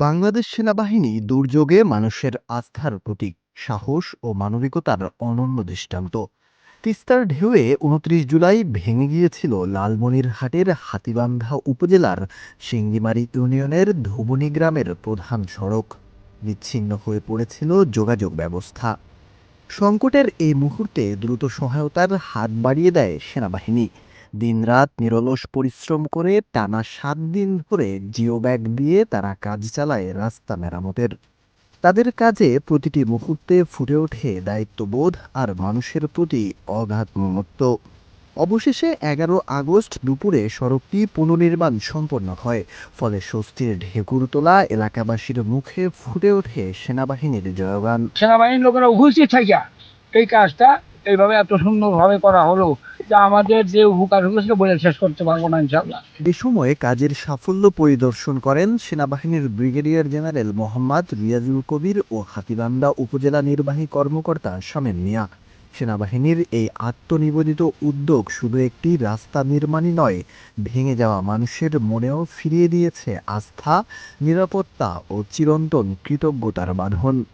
বাংলাদেশ সেনাবাহিনী দুর্যোগে মানুষের আস্থার প্রতীক, সাহস ও মানবিকতার অনন্য দৃষ্টান্ত। তিস্তার ঢেউয়ে উনত্রিশ জুলাই ভেঙে গিয়েছিল লালমনিরহাটের হাতীবান্ধা উপজেলার সিঙ্গিমারি ইউনিয়নের ধুবুনি গ্রামের প্রধান সড়ক। বিচ্ছিন্ন হয়ে পড়েছিল যোগাযোগ ব্যবস্থা। সংকটের এই মুহূর্তে দ্রুত সহায়তার হাত বাড়িয়ে দেয় সেনাবাহিনী। দিনরাত নিরলস পরিশ্রম করে টানা সাত দিন ধরে জিও ব্যাগ দিয়ে তারা কাজ চালায় রাস্তা মেরামতের। তাদের কাজে প্রতিটি মুহূর্তে ফুটে ওঠে দায়িত্ববোধ আর মানুষের প্রতি অগাধ মমত্ব। অবশেষে এগারো আগস্ট দুপুরে সড়কটি পুনর্নির্মাণ সম্পন্ন হয়, ফলে স্বস্তির ঢেকুর তোলা এলাকাবাসীর মুখে ফুটে ওঠে সেনাবাহিনীর জয়গান। সেনাবাহিনীর লোকেরা উপস্থিত থাকিয়া এই কাজটা এইভাবে এত সুন্দরভাবে করা হলো আমাদের যে উপকার বলে শেষ করতে পারব না ইনশাল্লাহ এ সময় কাজের সাফল্য পরিদর্শন করেন সেনাবাহিনীর ব্রিগেডিয়ার জেনারেল মোহাম্মদ রিয়াজুল কবির ও হাতিবান্ধা উপজেলা নির্বাহী কর্মকর্তা শামেম মিয়া। সেনাবাহিনীর এই আত্মনিবেদিত উদ্যোগ শুধু একটি রাস্তা নির্মাণই নয়, ভেঙে যাওয়া মানুষের মনেও ফিরিয়ে দিয়েছে আস্থা, নিরাপত্তা ও চিরন্তন কৃতজ্ঞতার বাঁধন।